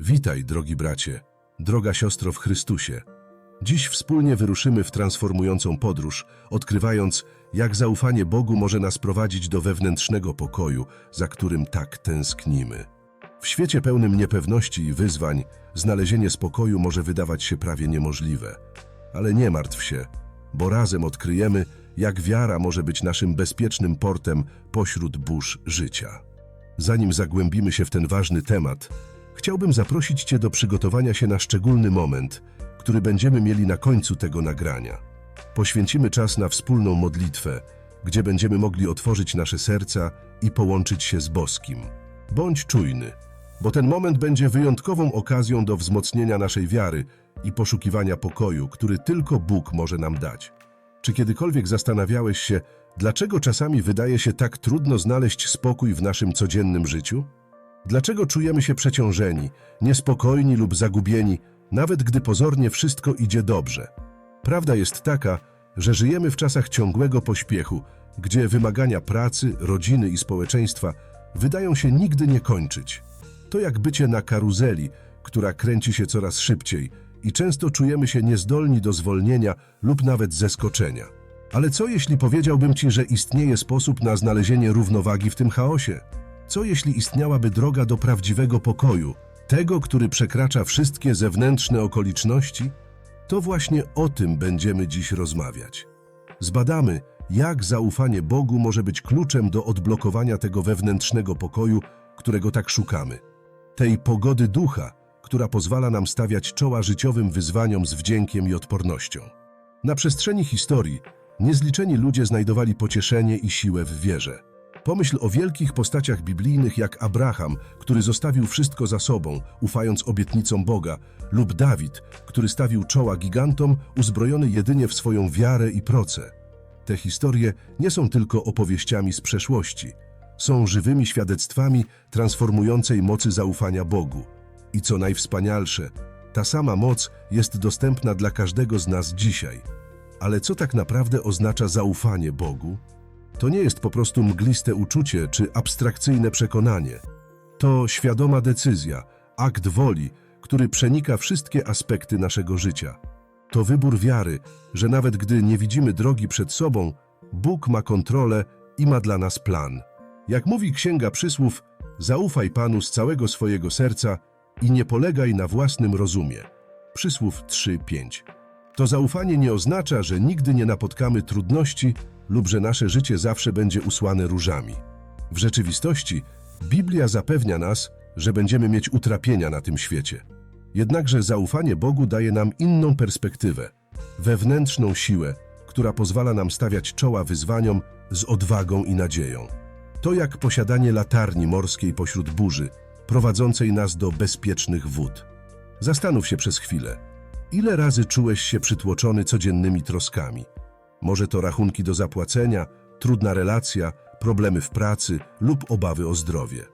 Witaj, drogi bracie, droga siostro w Chrystusie. Dziś wspólnie wyruszymy w transformującą podróż, odkrywając, jak zaufanie Bogu może nas prowadzić do wewnętrznego pokoju, za którym tak tęsknimy. W świecie pełnym niepewności i wyzwań, znalezienie spokoju może wydawać się prawie niemożliwe. Ale nie martw się, bo razem odkryjemy, jak wiara może być naszym bezpiecznym portem pośród burz życia. Zanim zagłębimy się w ten ważny temat, chciałbym zaprosić Cię do przygotowania się na szczególny moment, który będziemy mieli na końcu tego nagrania. Poświęcimy czas na wspólną modlitwę, gdzie będziemy mogli otworzyć nasze serca i połączyć się z boskim. Bądź czujny, bo ten moment będzie wyjątkową okazją do wzmocnienia naszej wiary i poszukiwania pokoju, który tylko Bóg może nam dać. Czy kiedykolwiek zastanawiałeś się, dlaczego czasami wydaje się tak trudno znaleźć spokój w naszym codziennym życiu? Dlaczego czujemy się przeciążeni, niespokojni lub zagubieni, nawet gdy pozornie wszystko idzie dobrze? Prawda jest taka, że żyjemy w czasach ciągłego pośpiechu, gdzie wymagania pracy, rodziny i społeczeństwa wydają się nigdy nie kończyć. To jak bycie na karuzeli, która kręci się coraz szybciej i często czujemy się niezdolni do zwolnienia lub nawet zeskoczenia. Ale co jeśli powiedziałbym Ci, że istnieje sposób na znalezienie równowagi w tym chaosie? Co jeśli istniałaby droga do prawdziwego pokoju, tego, który przekracza wszystkie zewnętrzne okoliczności? To właśnie o tym będziemy dziś rozmawiać. Zbadamy, jak zaufanie Bogu może być kluczem do odblokowania tego wewnętrznego pokoju, którego tak szukamy. Tej pogody ducha, która pozwala nam stawiać czoła życiowym wyzwaniom z wdziękiem i odpornością. Na przestrzeni historii niezliczeni ludzie znajdowali pocieszenie i siłę w wierze. Pomyśl o wielkich postaciach biblijnych jak Abraham, który zostawił wszystko za sobą, ufając obietnicom Boga, lub Dawid, który stawił czoła gigantom, uzbrojony jedynie w swoją wiarę i proce. Te historie nie są tylko opowieściami z przeszłości. Są żywymi świadectwami transformującej mocy zaufania Bogu. I co najwspanialsze, ta sama moc jest dostępna dla każdego z nas dzisiaj. Ale co tak naprawdę oznacza zaufanie Bogu? To nie jest po prostu mgliste uczucie czy abstrakcyjne przekonanie. To świadoma decyzja, akt woli, który przenika wszystkie aspekty naszego życia. To wybór wiary, że nawet gdy nie widzimy drogi przed sobą, Bóg ma kontrolę i ma dla nas plan. Jak mówi Księga Przysłów, zaufaj Panu z całego swojego serca i nie polegaj na własnym rozumie. Przysłów 3:5. To zaufanie nie oznacza, że nigdy nie napotkamy trudności lub że nasze życie zawsze będzie usłane różami. W rzeczywistości Biblia zapewnia nas, że będziemy mieć utrapienia na tym świecie. Jednakże zaufanie Bogu daje nam inną perspektywę, wewnętrzną siłę, która pozwala nam stawiać czoła wyzwaniom z odwagą i nadzieją. To jak posiadanie latarni morskiej pośród burzy, prowadzącej nas do bezpiecznych wód. Zastanów się przez chwilę. Ile razy czułeś się przytłoczony codziennymi troskami? Może to rachunki do zapłacenia, trudna relacja, problemy w pracy lub obawy o zdrowie.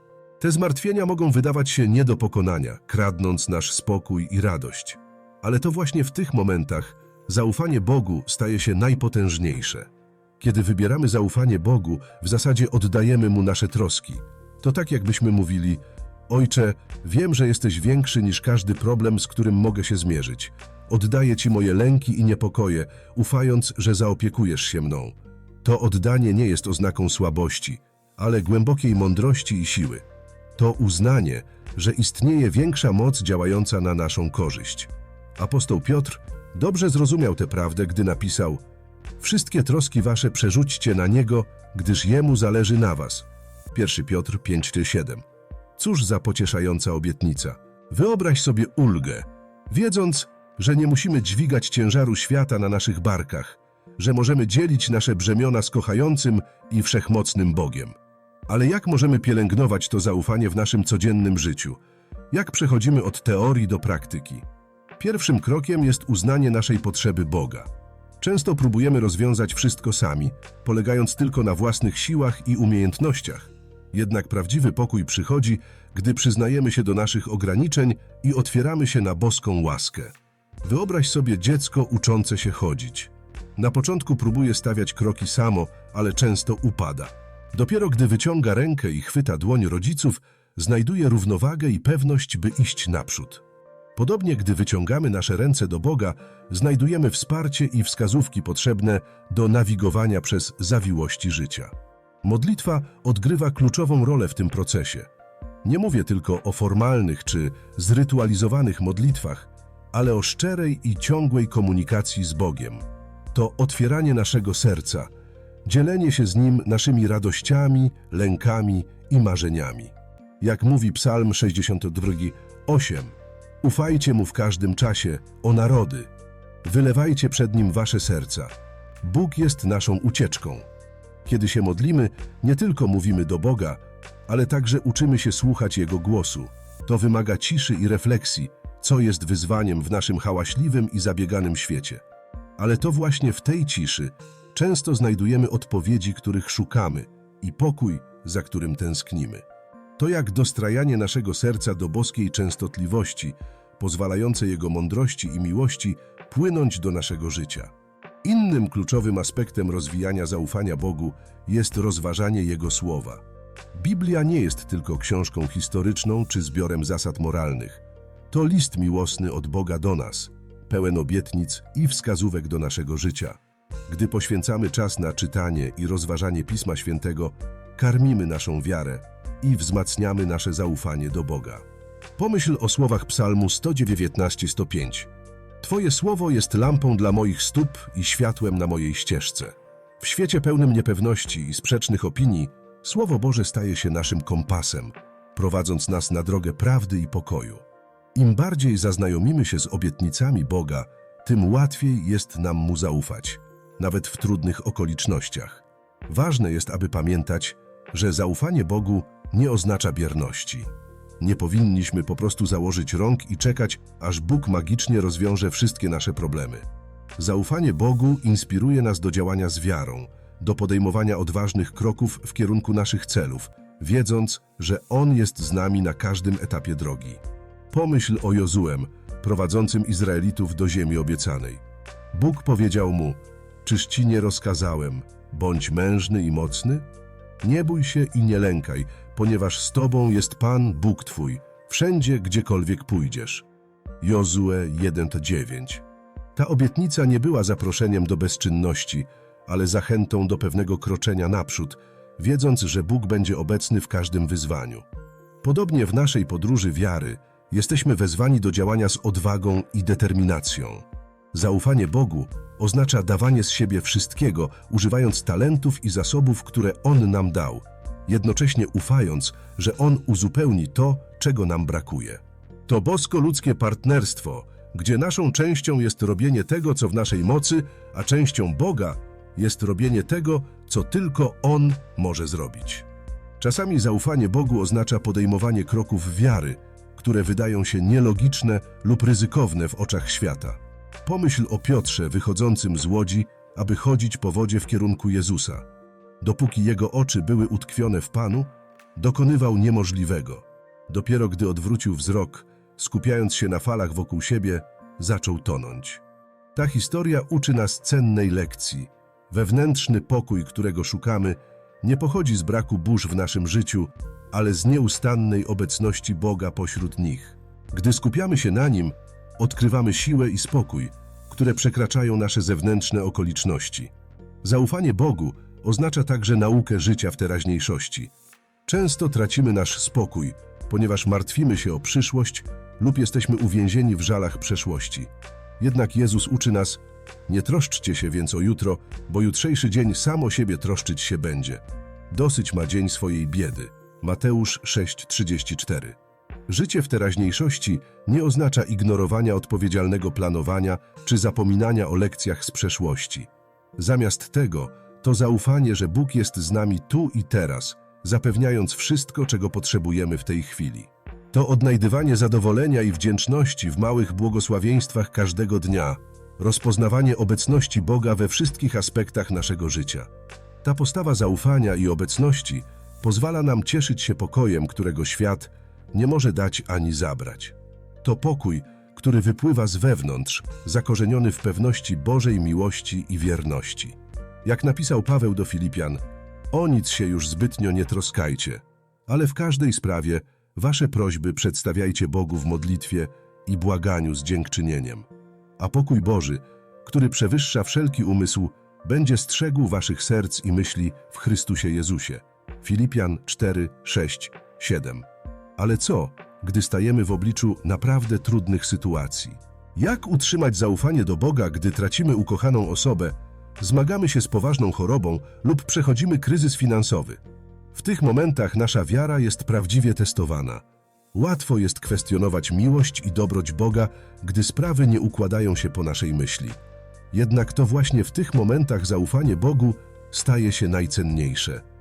Te zmartwienia mogą wydawać się nie do pokonania, kradnąc nasz spokój i radość. Ale to właśnie w tych momentach zaufanie Bogu staje się najpotężniejsze. Kiedy wybieramy zaufanie Bogu, w zasadzie oddajemy Mu nasze troski. To tak jakbyśmy mówili, Ojcze, wiem, że jesteś większy niż każdy problem, z którym mogę się zmierzyć. Oddaję Ci moje lęki i niepokoje, ufając, że zaopiekujesz się mną. To oddanie nie jest oznaką słabości, ale głębokiej mądrości i siły. To uznanie, że istnieje większa moc działająca na naszą korzyść. Apostoł Piotr dobrze zrozumiał tę prawdę, gdy napisał Wszystkie troski wasze przerzućcie na Niego, gdyż Jemu zależy na was. 1 Piotr 5,7 Cóż za pocieszająca obietnica. Wyobraź sobie ulgę, wiedząc, że nie musimy dźwigać ciężaru świata na naszych barkach, że możemy dzielić nasze brzemiona z kochającym i wszechmocnym Bogiem. Ale jak możemy pielęgnować to zaufanie w naszym codziennym życiu? Jak przechodzimy od teorii do praktyki? Pierwszym krokiem jest uznanie naszej potrzeby Boga. Często próbujemy rozwiązać wszystko sami, polegając tylko na własnych siłach i umiejętnościach. Jednak prawdziwy pokój przychodzi, gdy przyznajemy się do naszych ograniczeń i otwieramy się na boską łaskę. Wyobraź sobie dziecko uczące się chodzić. Na początku próbuje stawiać kroki samo, ale często upada. Dopiero gdy wyciąga rękę i chwyta dłoń rodziców, znajduje równowagę i pewność, by iść naprzód. Podobnie, gdy wyciągamy nasze ręce do Boga, znajdujemy wsparcie i wskazówki potrzebne do nawigowania przez zawiłości życia. Modlitwa odgrywa kluczową rolę w tym procesie. Nie mówię tylko o formalnych czy zrytualizowanych modlitwach, ale o szczerej i ciągłej komunikacji z Bogiem. To otwieranie naszego serca, dzielenie się z Nim naszymi radościami, lękami i marzeniami. Jak mówi Psalm 62, 8. Ufajcie Mu w każdym czasie, o narody. Wylewajcie przed Nim wasze serca. Bóg jest naszą ucieczką. Kiedy się modlimy, nie tylko mówimy do Boga, ale także uczymy się słuchać Jego głosu. To wymaga ciszy i refleksji, co jest wyzwaniem w naszym hałaśliwym i zabieganym świecie. Ale to właśnie w tej ciszy często znajdujemy odpowiedzi, których szukamy i pokój, za którym tęsknimy. To jak dostrajanie naszego serca do boskiej częstotliwości, pozwalające Jego mądrości i miłości płynąć do naszego życia. Innym kluczowym aspektem rozwijania zaufania Bogu jest rozważanie Jego słowa. Biblia nie jest tylko książką historyczną czy zbiorem zasad moralnych. To list miłosny od Boga do nas, pełen obietnic i wskazówek do naszego życia. Gdy poświęcamy czas na czytanie i rozważanie Pisma Świętego, karmimy naszą wiarę i wzmacniamy nasze zaufanie do Boga. Pomyśl o słowach Psalmu 119-105. Twoje słowo jest lampą dla moich stóp i światłem na mojej ścieżce. W świecie pełnym niepewności i sprzecznych opinii, Słowo Boże staje się naszym kompasem, prowadząc nas na drogę prawdy i pokoju. Im bardziej zaznajomimy się z obietnicami Boga, tym łatwiej jest nam Mu zaufać, nawet w trudnych okolicznościach. Ważne jest, aby pamiętać, że zaufanie Bogu nie oznacza bierności. Nie powinniśmy po prostu założyć rąk i czekać, aż Bóg magicznie rozwiąże wszystkie nasze problemy. Zaufanie Bogu inspiruje nas do działania z wiarą, do podejmowania odważnych kroków w kierunku naszych celów, wiedząc, że On jest z nami na każdym etapie drogi. Pomyśl o Jozuem, prowadzącym Izraelitów do ziemi obiecanej. Bóg powiedział mu, czyż ci nie rozkazałem, bądź mężny i mocny? Nie bój się i nie lękaj, ponieważ z tobą jest Pan, Bóg twój, wszędzie, gdziekolwiek pójdziesz. Jozue 1:9 Ta obietnica nie była zaproszeniem do bezczynności, ale zachętą do pewnego kroczenia naprzód, wiedząc, że Bóg będzie obecny w każdym wyzwaniu. Podobnie w naszej podróży wiary jesteśmy wezwani do działania z odwagą i determinacją. Zaufanie Bogu oznacza dawanie z siebie wszystkiego, używając talentów i zasobów, które On nam dał, jednocześnie ufając, że On uzupełni to, czego nam brakuje. To bosko-ludzkie partnerstwo, gdzie naszą częścią jest robienie tego, co w naszej mocy, a częścią Boga jest robienie tego, co tylko On może zrobić. Czasami zaufanie Bogu oznacza podejmowanie kroków wiary, które wydają się nielogiczne lub ryzykowne w oczach świata. Pomyśl o Piotrze wychodzącym z łodzi, aby chodzić po wodzie w kierunku Jezusa. Dopóki jego oczy były utkwione w Panu, dokonywał niemożliwego. Dopiero gdy odwrócił wzrok, skupiając się na falach wokół siebie, zaczął tonąć. Ta historia uczy nas cennej lekcji. Wewnętrzny pokój, którego szukamy, nie pochodzi z braku burz w naszym życiu, ale z nieustannej obecności Boga pośród nich. Gdy skupiamy się na Nim, odkrywamy siłę i spokój, które przekraczają nasze zewnętrzne okoliczności. Zaufanie Bogu oznacza także naukę życia w teraźniejszości. Często tracimy nasz spokój, ponieważ martwimy się o przyszłość lub jesteśmy uwięzieni w żalach przeszłości. Jednak Jezus uczy nas, nie troszczcie się więc o jutro, bo jutrzejszy dzień sam o siebie troszczyć się będzie. Dosyć ma dzień swojej biedy. Mateusz 6:34. Życie w teraźniejszości nie oznacza ignorowania odpowiedzialnego planowania czy zapominania o lekcjach z przeszłości. Zamiast tego, to zaufanie, że Bóg jest z nami tu i teraz, zapewniając wszystko, czego potrzebujemy w tej chwili. To odnajdywanie zadowolenia i wdzięczności w małych błogosławieństwach każdego dnia, rozpoznawanie obecności Boga we wszystkich aspektach naszego życia. Ta postawa zaufania i obecności pozwala nam cieszyć się pokojem, którego świat nie może dać ani zabrać. To pokój, który wypływa z wewnątrz, zakorzeniony w pewności Bożej miłości i wierności. Jak napisał Paweł do Filipian, o nic się już zbytnio nie troskajcie, ale w każdej sprawie wasze prośby przedstawiajcie Bogu w modlitwie i błaganiu z dziękczynieniem. A pokój Boży, który przewyższa wszelki umysł, będzie strzegł waszych serc i myśli w Chrystusie Jezusie. Filipian 4, 6, 7. Ale co, gdy stajemy w obliczu naprawdę trudnych sytuacji? Jak utrzymać zaufanie do Boga, gdy tracimy ukochaną osobę, zmagamy się z poważną chorobą lub przechodzimy kryzys finansowy? W tych momentach nasza wiara jest prawdziwie testowana. Łatwo jest kwestionować miłość i dobroć Boga, gdy sprawy nie układają się po naszej myśli. Jednak to właśnie w tych momentach zaufanie Bogu staje się najcenniejsze.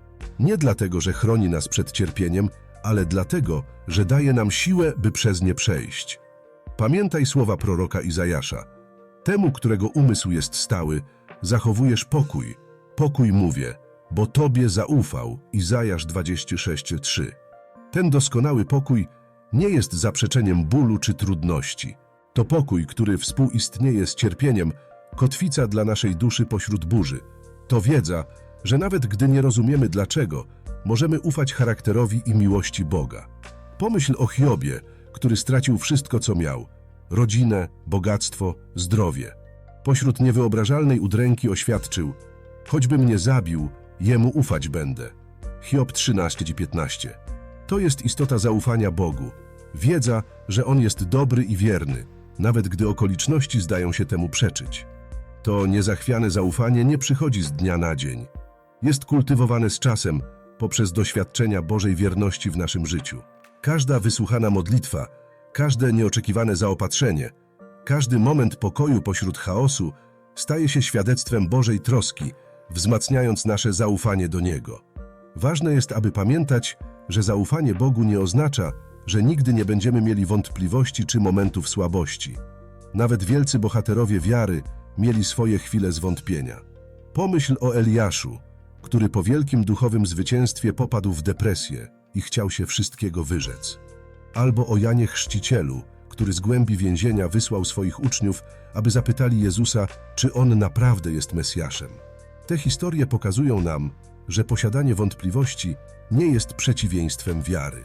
Nie dlatego, że chroni nas przed cierpieniem, ale dlatego, że daje nam siłę, by przez nie przejść. Pamiętaj słowa proroka Izajasza. Temu, którego umysł jest stały, zachowujesz pokój. Pokój mówię, bo Tobie zaufał. Izajasz 26:3. Ten doskonały pokój nie jest zaprzeczeniem bólu czy trudności. To pokój, który współistnieje z cierpieniem, kotwica dla naszej duszy pośród burzy. To wiedza, że nawet gdy nie rozumiemy dlaczego, możemy ufać charakterowi i miłości Boga. Pomyśl o Hiobie, który stracił wszystko, co miał rodzinę, bogactwo, zdrowie. Pośród niewyobrażalnej udręki oświadczył: Choćby mnie zabił, jemu ufać będę. Hiob 13:15. To jest istota zaufania Bogu. Wiedza, że On jest dobry i wierny, nawet gdy okoliczności zdają się temu przeczyć. To niezachwiane zaufanie nie przychodzi z dnia na dzień. Jest kultywowane z czasem poprzez doświadczenia Bożej wierności w naszym życiu. Każda wysłuchana modlitwa, każde nieoczekiwane zaopatrzenie, każdy moment pokoju pośród chaosu staje się świadectwem Bożej troski, wzmacniając nasze zaufanie do Niego. Ważne jest, aby pamiętać, że zaufanie Bogu nie oznacza, że nigdy nie będziemy mieli wątpliwości czy momentów słabości. Nawet wielcy bohaterowie wiary mieli swoje chwile zwątpienia. Pomyśl o Eliaszu, który po wielkim duchowym zwycięstwie popadł w depresję i chciał się wszystkiego wyrzec. Albo o Janie Chrzcicielu, który z głębi więzienia wysłał swoich uczniów, aby zapytali Jezusa, czy on naprawdę jest Mesjaszem. Te historie pokazują nam, że posiadanie wątpliwości nie jest przeciwieństwem wiary.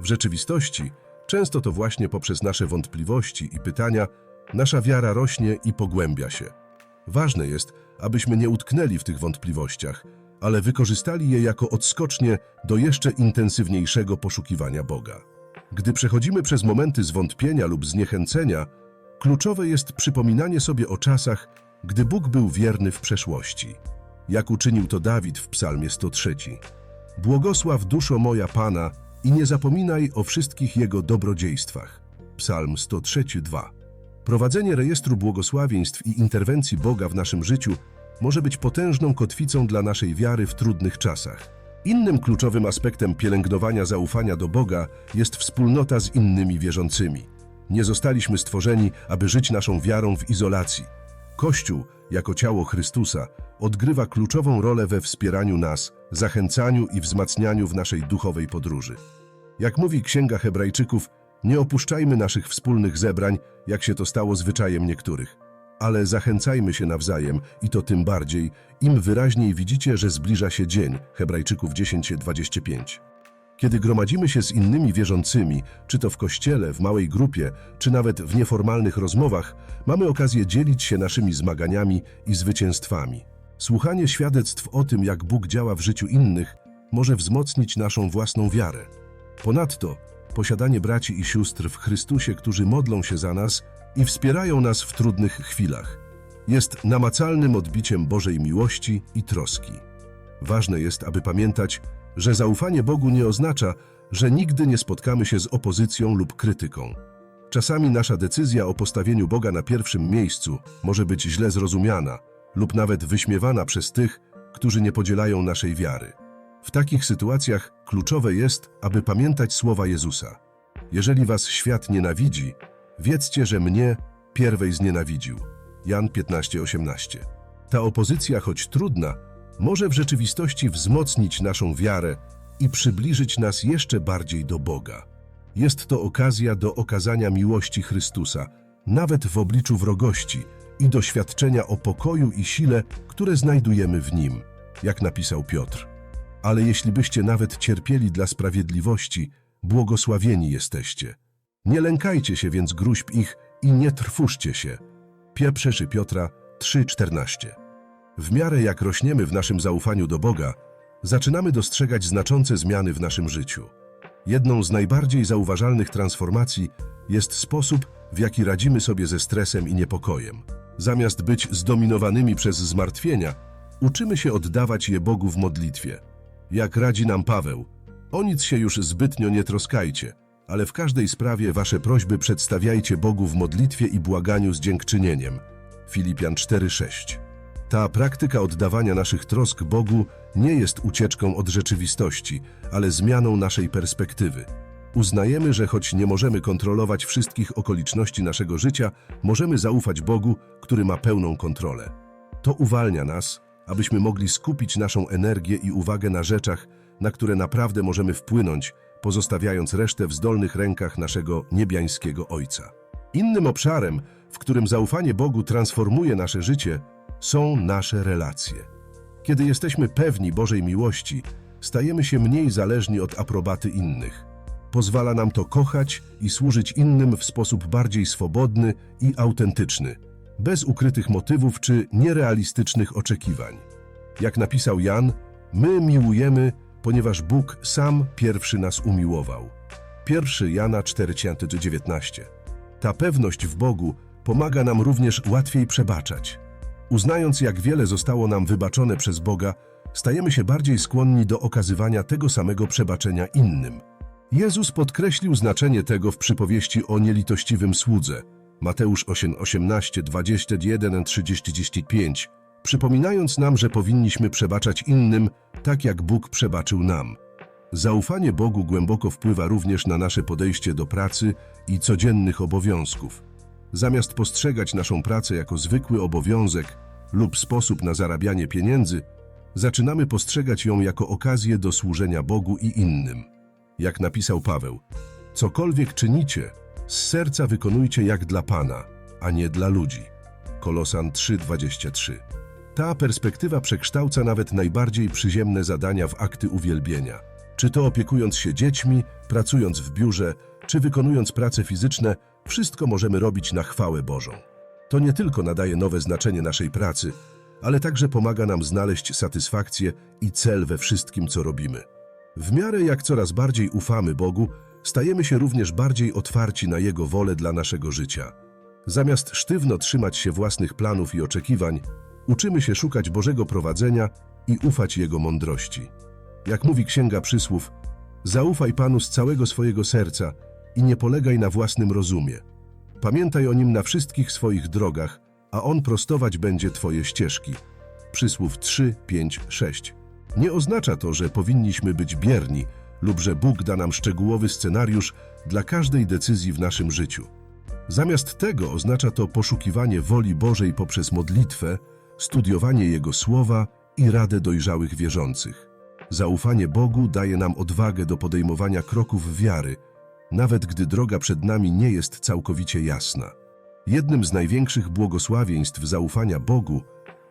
W rzeczywistości, często to właśnie poprzez nasze wątpliwości i pytania nasza wiara rośnie i pogłębia się. Ważne jest, abyśmy nie utknęli w tych wątpliwościach, ale wykorzystali je jako odskocznie do jeszcze intensywniejszego poszukiwania Boga. Gdy przechodzimy przez momenty zwątpienia lub zniechęcenia, kluczowe jest przypominanie sobie o czasach, gdy Bóg był wierny w przeszłości. Jak uczynił to Dawid w Psalmie 103. Błogosław duszo moja Pana i nie zapominaj o wszystkich Jego dobrodziejstwach. Psalm 103:2. Prowadzenie rejestru błogosławieństw i interwencji Boga w naszym życiu może być potężną kotwicą dla naszej wiary w trudnych czasach. Innym kluczowym aspektem pielęgnowania zaufania do Boga jest wspólnota z innymi wierzącymi. Nie zostaliśmy stworzeni, aby żyć naszą wiarą w izolacji. Kościół, jako ciało Chrystusa, odgrywa kluczową rolę we wspieraniu nas, zachęcaniu i wzmacnianiu w naszej duchowej podróży. Jak mówi Księga Hebrajczyków, nie opuszczajmy naszych wspólnych zebrań, jak się to stało zwyczajem niektórych. Ale zachęcajmy się nawzajem i to tym bardziej, im wyraźniej widzicie, że zbliża się dzień. Hebrajczyków 10:25. Kiedy gromadzimy się z innymi wierzącymi, czy to w kościele, w małej grupie, czy nawet w nieformalnych rozmowach, mamy okazję dzielić się naszymi zmaganiami i zwycięstwami. Słuchanie świadectw o tym, jak Bóg działa w życiu innych, może wzmocnić naszą własną wiarę. Ponadto, posiadanie braci i sióstr w Chrystusie, którzy modlą się za nas i wspierają nas w trudnych chwilach, jest namacalnym odbiciem Bożej miłości i troski. Ważne jest, aby pamiętać, że zaufanie Bogu nie oznacza, że nigdy nie spotkamy się z opozycją lub krytyką. Czasami nasza decyzja o postawieniu Boga na pierwszym miejscu może być źle zrozumiana lub nawet wyśmiewana przez tych, którzy nie podzielają naszej wiary. W takich sytuacjach kluczowe jest, aby pamiętać słowa Jezusa. Jeżeli was świat nienawidzi, wiedzcie, że mnie pierwej znienawidził. Jan 15:18. Ta opozycja, choć trudna, może w rzeczywistości wzmocnić naszą wiarę i przybliżyć nas jeszcze bardziej do Boga. Jest to okazja do okazania miłości Chrystusa, nawet w obliczu wrogości i doświadczenia o pokoju i sile, które znajdujemy w Nim, jak napisał Piotr. Ale jeśli byście nawet cierpieli dla sprawiedliwości, błogosławieni jesteście. Nie lękajcie się więc gruźb ich i nie trwóżcie się. Pierwszy Piotra 3,14 W miarę jak rośniemy w naszym zaufaniu do Boga, zaczynamy dostrzegać znaczące zmiany w naszym życiu. Jedną z najbardziej zauważalnych transformacji jest sposób, w jaki radzimy sobie ze stresem i niepokojem. Zamiast być zdominowanymi przez zmartwienia, uczymy się oddawać je Bogu w modlitwie. Jak radzi nam Paweł, o nic się już zbytnio nie troskajcie, ale w każdej sprawie wasze prośby przedstawiajcie Bogu w modlitwie i błaganiu z dziękczynieniem. Filipian 4:6. Ta praktyka oddawania naszych trosk Bogu nie jest ucieczką od rzeczywistości, ale zmianą naszej perspektywy. Uznajemy, że choć nie możemy kontrolować wszystkich okoliczności naszego życia, możemy zaufać Bogu, który ma pełną kontrolę. To uwalnia nas, abyśmy mogli skupić naszą energię i uwagę na rzeczach, na które naprawdę możemy wpłynąć, pozostawiając resztę w zdolnych rękach naszego niebiańskiego Ojca. Innym obszarem, w którym zaufanie Bogu transformuje nasze życie, są nasze relacje. Kiedy jesteśmy pewni Bożej miłości, stajemy się mniej zależni od aprobaty innych. Pozwala nam to kochać i służyć innym w sposób bardziej swobodny i autentyczny, bez ukrytych motywów czy nierealistycznych oczekiwań. Jak napisał Jan, my miłujemy, ponieważ Bóg sam pierwszy nas umiłował. 1 Jana 4,19 Ta pewność w Bogu pomaga nam również łatwiej przebaczać. Uznając, jak wiele zostało nam wybaczone przez Boga, stajemy się bardziej skłonni do okazywania tego samego przebaczenia innym. Jezus podkreślił znaczenie tego w przypowieści o nielitościwym słudze. Mateusz 8, 18, 21, 35, przypominając nam, że powinniśmy przebaczać innym, tak jak Bóg przebaczył nam. Zaufanie Bogu głęboko wpływa również na nasze podejście do pracy i codziennych obowiązków. Zamiast postrzegać naszą pracę jako zwykły obowiązek lub sposób na zarabianie pieniędzy, zaczynamy postrzegać ją jako okazję do służenia Bogu i innym. Jak napisał Paweł, cokolwiek czynicie, z serca wykonujcie jak dla Pana, a nie dla ludzi. Kolosan 3:23. Ta perspektywa przekształca nawet najbardziej przyziemne zadania w akty uwielbienia. Czy to opiekując się dziećmi, pracując w biurze, czy wykonując prace fizyczne, wszystko możemy robić na chwałę Bożą. To nie tylko nadaje nowe znaczenie naszej pracy, ale także pomaga nam znaleźć satysfakcję i cel we wszystkim, co robimy. W miarę jak coraz bardziej ufamy Bogu, stajemy się również bardziej otwarci na Jego wolę dla naszego życia. Zamiast sztywno trzymać się własnych planów i oczekiwań, uczymy się szukać Bożego prowadzenia i ufać Jego mądrości. Jak mówi Księga Przysłów, zaufaj Panu z całego swojego serca i nie polegaj na własnym rozumie. Pamiętaj o Nim na wszystkich swoich drogach, a On prostować będzie Twoje ścieżki. Przysłów 3, 5, 6. Nie oznacza to, że powinniśmy być bierni lub że Bóg da nam szczegółowy scenariusz dla każdej decyzji w naszym życiu. Zamiast tego oznacza to poszukiwanie woli Bożej poprzez modlitwę, studiowanie Jego słowa i radę dojrzałych wierzących. Zaufanie Bogu daje nam odwagę do podejmowania kroków wiary, nawet gdy droga przed nami nie jest całkowicie jasna. Jednym z największych błogosławieństw zaufania Bogu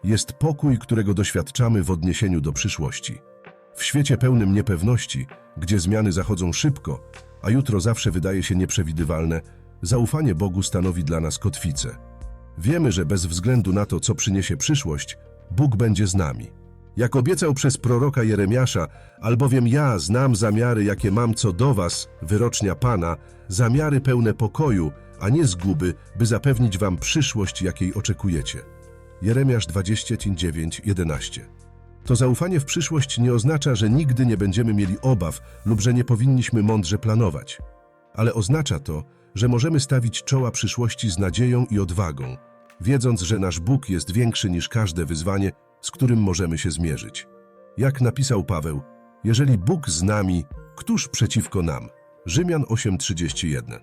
jest pokój, którego doświadczamy w odniesieniu do przyszłości. W świecie pełnym niepewności, gdzie zmiany zachodzą szybko, a jutro zawsze wydaje się nieprzewidywalne, zaufanie Bogu stanowi dla nas kotwicę. Wiemy, że bez względu na to, co przyniesie przyszłość, Bóg będzie z nami. Jak obiecał przez proroka Jeremiasza, albowiem ja znam zamiary, jakie mam co do was, wyrocznia Pana, zamiary pełne pokoju, a nie zguby, by zapewnić wam przyszłość, jakiej oczekujecie. Jeremiasz 29, 11. To zaufanie w przyszłość nie oznacza, że nigdy nie będziemy mieli obaw lub że nie powinniśmy mądrze planować, ale oznacza to, że możemy stawić czoła przyszłości z nadzieją i odwagą, wiedząc, że nasz Bóg jest większy niż każde wyzwanie, z którym możemy się zmierzyć. Jak napisał Paweł, jeżeli Bóg z nami, któż przeciwko nam? Rzymian 8:31.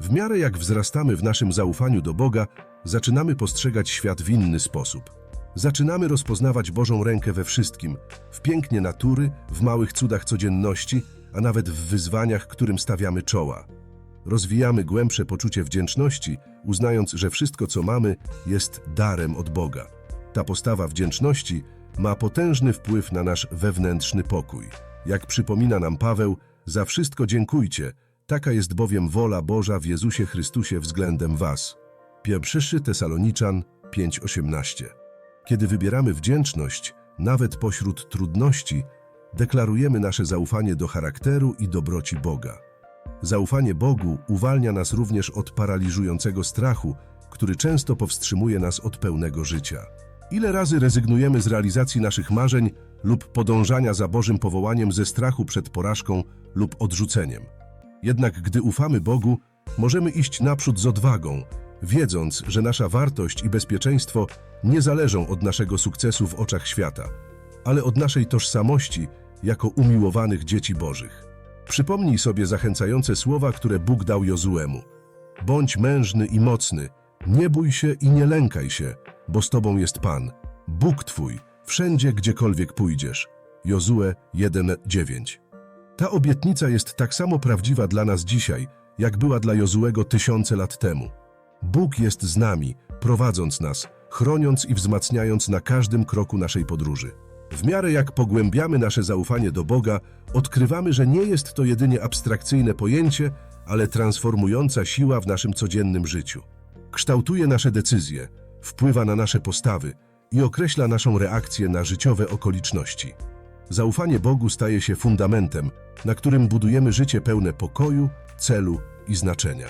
W miarę jak wzrastamy w naszym zaufaniu do Boga, zaczynamy postrzegać świat w inny sposób. Zaczynamy rozpoznawać Bożą rękę we wszystkim, w pięknie natury, w małych cudach codzienności, a nawet w wyzwaniach, którym stawiamy czoła. Rozwijamy głębsze poczucie wdzięczności, uznając, że wszystko, co mamy, jest darem od Boga. Ta postawa wdzięczności ma potężny wpływ na nasz wewnętrzny pokój. Jak przypomina nam Paweł, Za wszystko dziękujcie, taka jest bowiem wola Boża w Jezusie Chrystusie względem was. Pierwszy Tesaloniczan 5:18. Kiedy wybieramy wdzięczność, nawet pośród trudności, deklarujemy nasze zaufanie do charakteru i dobroci Boga. Zaufanie Bogu uwalnia nas również od paraliżującego strachu, który często powstrzymuje nas od pełnego życia. Ile razy rezygnujemy z realizacji naszych marzeń lub podążania za Bożym powołaniem ze strachu przed porażką lub odrzuceniem? Jednak gdy ufamy Bogu, możemy iść naprzód z odwagą, wiedząc, że nasza wartość i bezpieczeństwo nie zależą od naszego sukcesu w oczach świata, ale od naszej tożsamości jako umiłowanych dzieci Bożych. Przypomnij sobie zachęcające słowa, które Bóg dał Jozuemu. Bądź mężny i mocny, nie bój się i nie lękaj się, bo z tobą jest Pan, Bóg Twój, wszędzie, gdziekolwiek pójdziesz. Jozue 1:9. Ta obietnica jest tak samo prawdziwa dla nas dzisiaj, jak była dla Jozuego tysiące lat temu. Bóg jest z nami, prowadząc nas, chroniąc i wzmacniając na każdym kroku naszej podróży. W miarę jak pogłębiamy nasze zaufanie do Boga, odkrywamy, że nie jest to jedynie abstrakcyjne pojęcie, ale transformująca siła w naszym codziennym życiu. Kształtuje nasze decyzje, wpływa na nasze postawy i określa naszą reakcję na życiowe okoliczności. Zaufanie Bogu staje się fundamentem, na którym budujemy życie pełne pokoju, celu i znaczenia.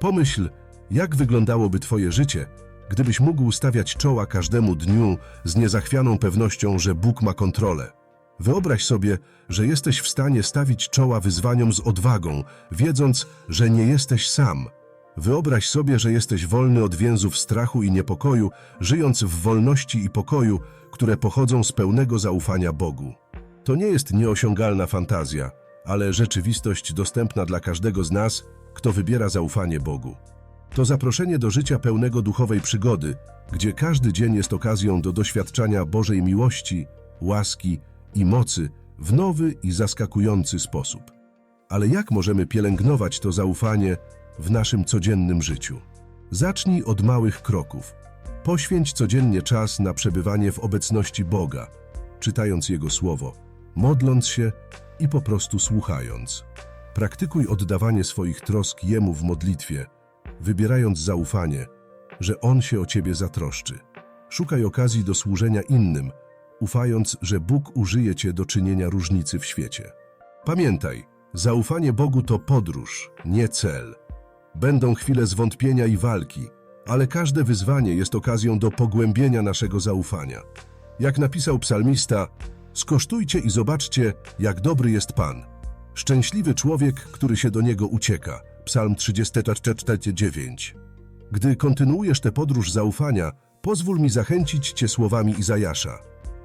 Pomyśl, jak wyglądałoby Twoje życie, gdybyś mógł stawiać czoła każdemu dniu z niezachwianą pewnością, że Bóg ma kontrolę. Wyobraź sobie, że jesteś w stanie stawić czoła wyzwaniom z odwagą, wiedząc, że nie jesteś sam. Wyobraź sobie, że jesteś wolny od więzów strachu i niepokoju, żyjąc w wolności i pokoju, które pochodzą z pełnego zaufania Bogu. To nie jest nieosiągalna fantazja, ale rzeczywistość dostępna dla każdego z nas, kto wybiera zaufanie Bogu. To zaproszenie do życia pełnego duchowej przygody, gdzie każdy dzień jest okazją do doświadczania Bożej miłości, łaski i mocy w nowy i zaskakujący sposób. Ale jak możemy pielęgnować to zaufanie w naszym codziennym życiu? Zacznij od małych kroków. Poświęć codziennie czas na przebywanie w obecności Boga, czytając Jego Słowo, modląc się i po prostu słuchając. Praktykuj oddawanie swoich trosk Jemu w modlitwie, wybierając zaufanie, że On się o Ciebie zatroszczy. Szukaj okazji do służenia innym, ufając, że Bóg użyje Cię do czynienia różnicy w świecie. Pamiętaj, zaufanie Bogu to podróż, nie cel. Będą chwile zwątpienia i walki, ale każde wyzwanie jest okazją do pogłębienia naszego zaufania. Jak napisał psalmista, skosztujcie i zobaczcie, jak dobry jest Pan. Szczęśliwy człowiek, który się do Niego ucieka. Psalm 34:9. Gdy kontynuujesz tę podróż zaufania, pozwól mi zachęcić Cię słowami Izajasza.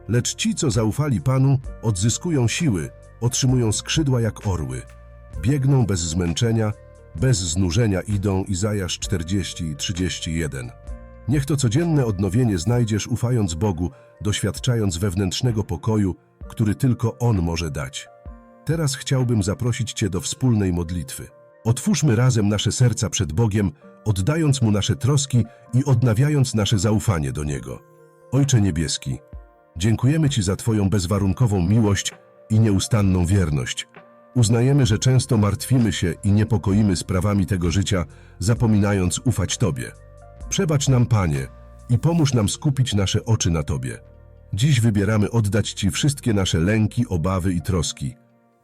Lecz ci, co zaufali Panu, odzyskują siły, otrzymują skrzydła jak orły. Biegną bez zmęczenia, bez znużenia idą Izajasz 40:31. Niech to codzienne odnowienie znajdziesz ufając Bogu, doświadczając wewnętrznego pokoju, który tylko On może dać. Teraz chciałbym zaprosić Cię do wspólnej modlitwy. Otwórzmy razem nasze serca przed Bogiem, oddając Mu nasze troski i odnawiając nasze zaufanie do Niego. Ojcze Niebieski, dziękujemy Ci za Twoją bezwarunkową miłość i nieustanną wierność. Uznajemy, że często martwimy się i niepokoimy sprawami tego życia, zapominając ufać Tobie. Przebacz nam, Panie, i pomóż nam skupić nasze oczy na Tobie. Dziś wybieramy oddać Ci wszystkie nasze lęki, obawy i troski.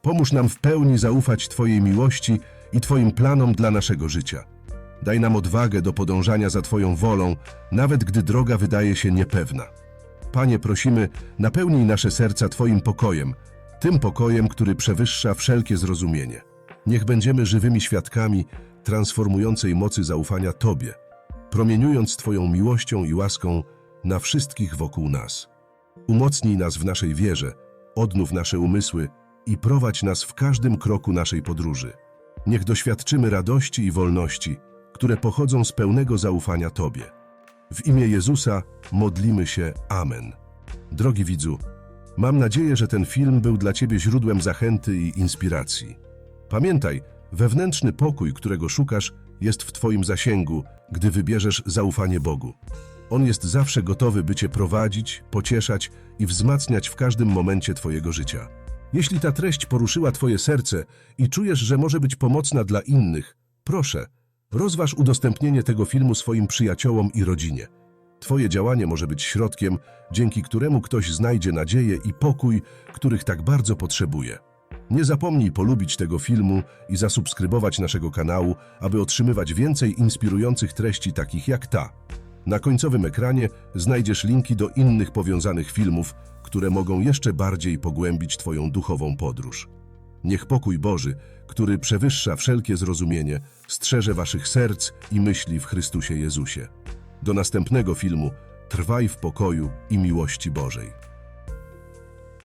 Pomóż nam w pełni zaufać Twojej miłości i Twoim planom dla naszego życia. Daj nam odwagę do podążania za Twoją wolą, nawet gdy droga wydaje się niepewna. Panie, prosimy, napełnij nasze serca Twoim pokojem, tym pokojem, który przewyższa wszelkie zrozumienie. Niech będziemy żywymi świadkami transformującej mocy zaufania Tobie, promieniując Twoją miłością i łaską na wszystkich wokół nas. Umocnij nas w naszej wierze, odnów nasze umysły i prowadź nas w każdym kroku naszej podróży. Niech doświadczymy radości i wolności, które pochodzą z pełnego zaufania Tobie. W imię Jezusa modlimy się. Amen. Drogi widzu, mam nadzieję, że ten film był dla Ciebie źródłem zachęty i inspiracji. Pamiętaj, wewnętrzny pokój, którego szukasz, jest w Twoim zasięgu, gdy wybierzesz zaufanie Bogu. On jest zawsze gotowy, by Cię prowadzić, pocieszać i wzmacniać w każdym momencie Twojego życia. Jeśli ta treść poruszyła Twoje serce i czujesz, że może być pomocna dla innych, proszę, rozważ udostępnienie tego filmu swoim przyjaciołom i rodzinie. Twoje działanie może być środkiem, dzięki któremu ktoś znajdzie nadzieję i pokój, których tak bardzo potrzebuje. Nie zapomnij polubić tego filmu i zasubskrybować naszego kanału, aby otrzymywać więcej inspirujących treści takich jak ta. Na końcowym ekranie znajdziesz linki do innych powiązanych filmów, które mogą jeszcze bardziej pogłębić Twoją duchową podróż. Niech pokój Boży, który przewyższa wszelkie zrozumienie, strzeże Waszych serc i myśli w Chrystusie Jezusie. Do następnego filmu Trwaj w pokoju i miłości Bożej.